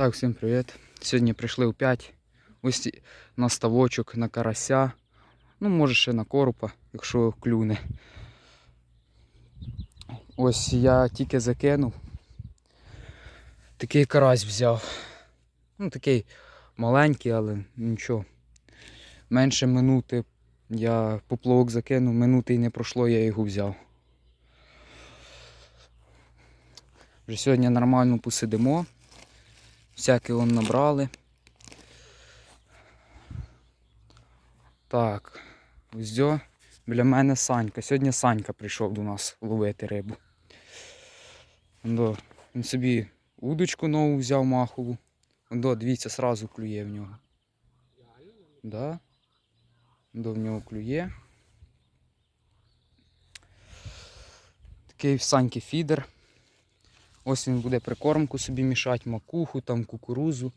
Так, всім привіт. Сьогодні прийшли у 5. Ось на ставочок, на карася. Ну, може ще на коропа, якщо клюне. Ось я тільки закинув. Такий карась взяв. Ну, такий маленький, але нічого. Менше минути я поплавок закинув, минути й не пройшло, я його взяв. Вже сьогодні нормально посидимо. Всяке он набрали. Так, ось. Біля мене Санька. Сьогодні Санька прийшов до нас ловити рибу. До, він собі удочку нову взяв махову. До, дивіться, сразу клює в нього. Да. До в нього клює. Такий в Саньки фідер. Ось він буде прикормку собі мішати, макуху, там кукурузу.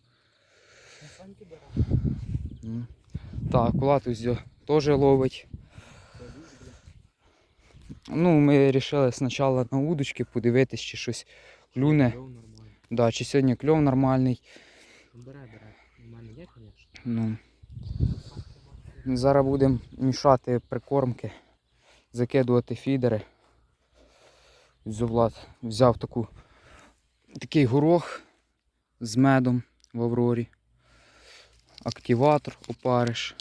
Так, кулатус теж ловить. Ну, ми вирішили спочатку на удочки подивитись, чи щось клюне. Да, чи сьогодні кльов нормальний. Бере, бере. Нормально є, звісно. Ну. Зараз будемо мішати прикормки, закидувати фідери. Влад взяв таку, такий горох з медом в Аврорі. Активатор опариш.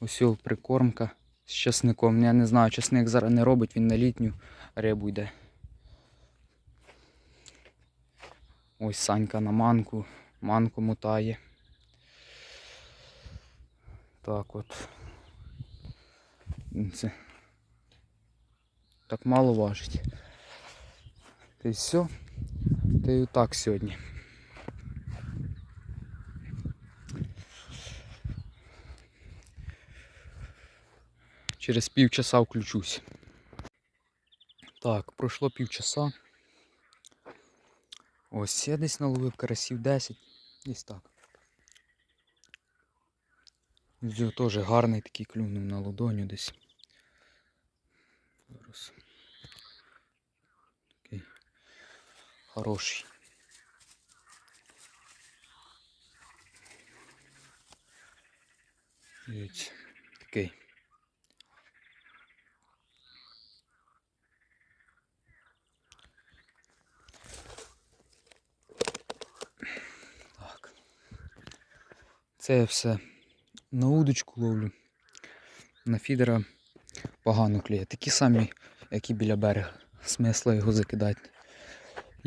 Ось прикормка з часником. Я не знаю, часник зараз не робить, він на літню рибу йде. Ось Санька на манку, манку мотає. Так от. Це так мало важить. Та все. Та й отак сьогодні. Через півчаса включусь. Так, пройшло півчаса. Ось я десь наловив карасів 10. Десь так. Зю теж гарний такий клюнув на ладоню десь. Зараз. Такий хороший. Дивіться, такий. Так. Це я все на удочку ловлю. На фідера погано клює. Такі самі, як і біля берега. Смисла його закидати.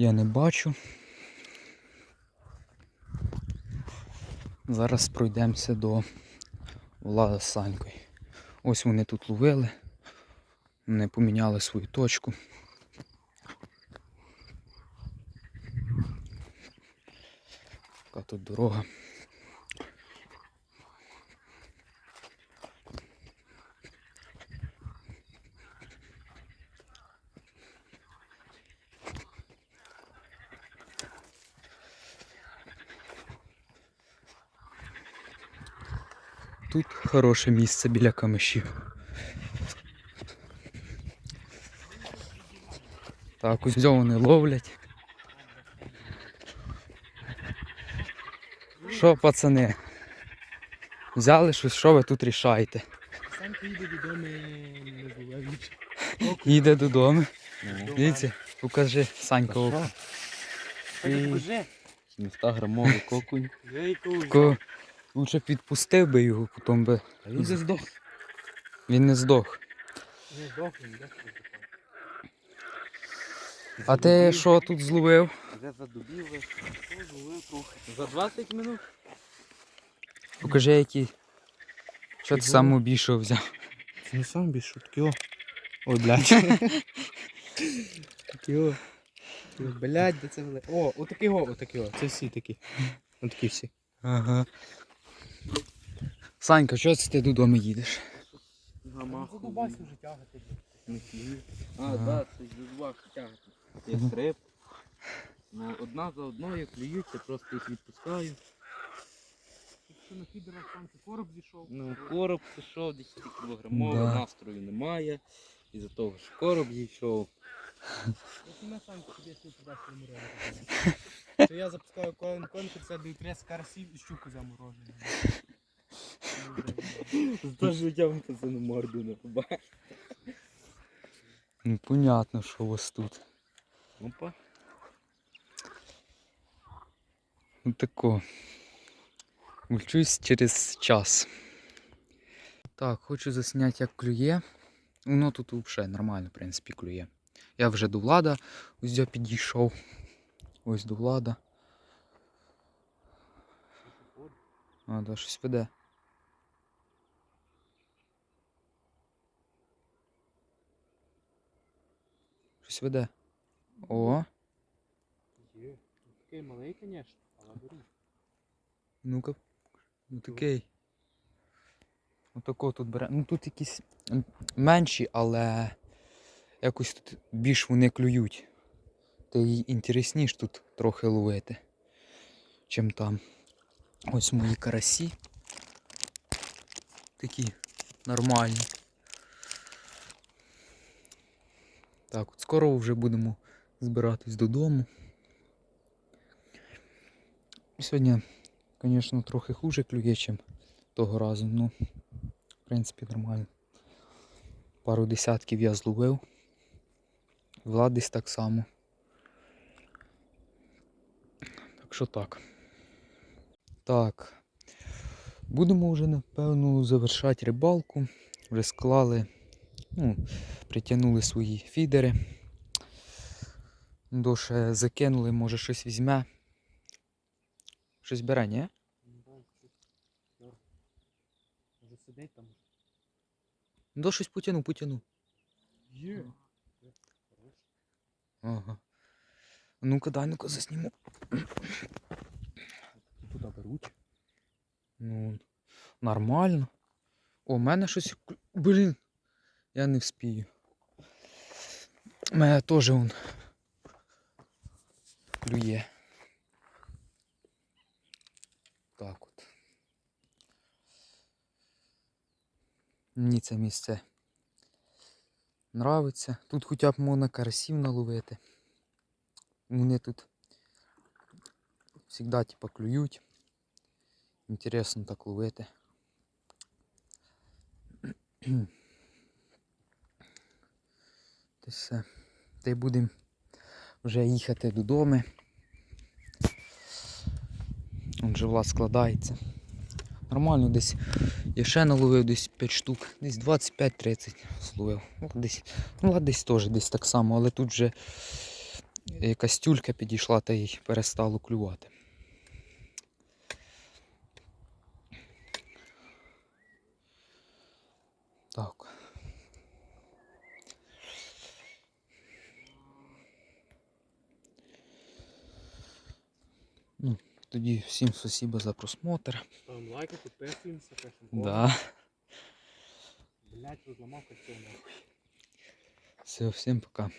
Я не бачу. Зараз пройдемося до Влада з Санькою. Ось вони тут ловили. Вони поміняли свою точку. Така тут дорога. Тут хороше місце біля камишів. Так, ось вони ловлять. Що, пацани? Взяли щось, що ви тут рішаєте? Сам поїде додому, не. Їде додому. Дивіться, покажи Санька. Покажи. 700 грамовий кокунь. Лучше підпустив би його, потім би А він же здох. він не здох. Не здох, він здох. А ти що тут зловив? Задубіли. Зловив трохи. За 20 минут? Покажи який. Що ти саму більшого взяв? Це не сам більше, такі о. Ой, блядь. Такі о. Блядь, де це вели. О, отакі о, отакі о. Це всі такі. Отакі всі. Ага. Санька, що це ти додому їдеш? Задубайся вже тягати. А, так, це два тягати. Мгм. Ну, одна за одною клюються, просто їх відпускаю. Якщо на фідерах там короб зійшов. Ну, короб пішов 10 кілограмовий, Да. настрою немає. Із-за того, що короб зійшов. То я запускаю кон- конкурс, я даю трес карасів і щуку заморожену. Зато життя вам пацану морду не побачив. Ну, понятно, що у вас тут. Опа. Ну тако. Вчусь через час. Так, хочу засняти, як клює. Воно тут взагалі нормально, в принципі, клює. Я вже до влада ось я підійшов. Ось до влада. А, да, щось веде. Щось веде. О, Є. Такий малий, звісно, але беру. ну-ка. Ну такий. Отако тут бере. Ну тут якісь менші, але якось тут більш вони клюють. Та й інтересніше тут трохи ловити, чим там. Ось мої карасі. Такі нормальні. Так, от скоро вже будемо збиратись додому. Сьогодні, звісно, трохи хуже клює, чим того разу, ну, в принципі, нормально. Пару десятків я зловив. Влад так само. Так що так. Так. Будемо вже, напевно, завершати рибалку. Вже склали, ну, притягнули свої фідери. Доше закинули, може щось візьме. Щось бере, ні? Може сидить там? До щось потягнув, потягнув. Є. Ага. Ну-ка, дай, ну-ка засніму. Туди беруть. Ну, нормально. О, в мене щось. Блін. Я не вспію. У мене теж он клює. Так от. Мені це місце нравиться. Тут хоча б можна карасів наловити. Вони тут завжди типа клюють. Інтересно так ловити. Та все. Та й будемо вже їхати додому. Он же влад складається. Нормально десь. Я ще наловив десь 5 штук, десь 25-30 зловив. Ну, Десь, ну десь теж десь так само, але тут вже якась тюлька підійшла та й перестало клювати. Так. Ну, тоді всім спасибо за просмотр. Ставимо лайки, підписуємося, пишемо. Да. Блять, розламав костюм. Все, всім пока.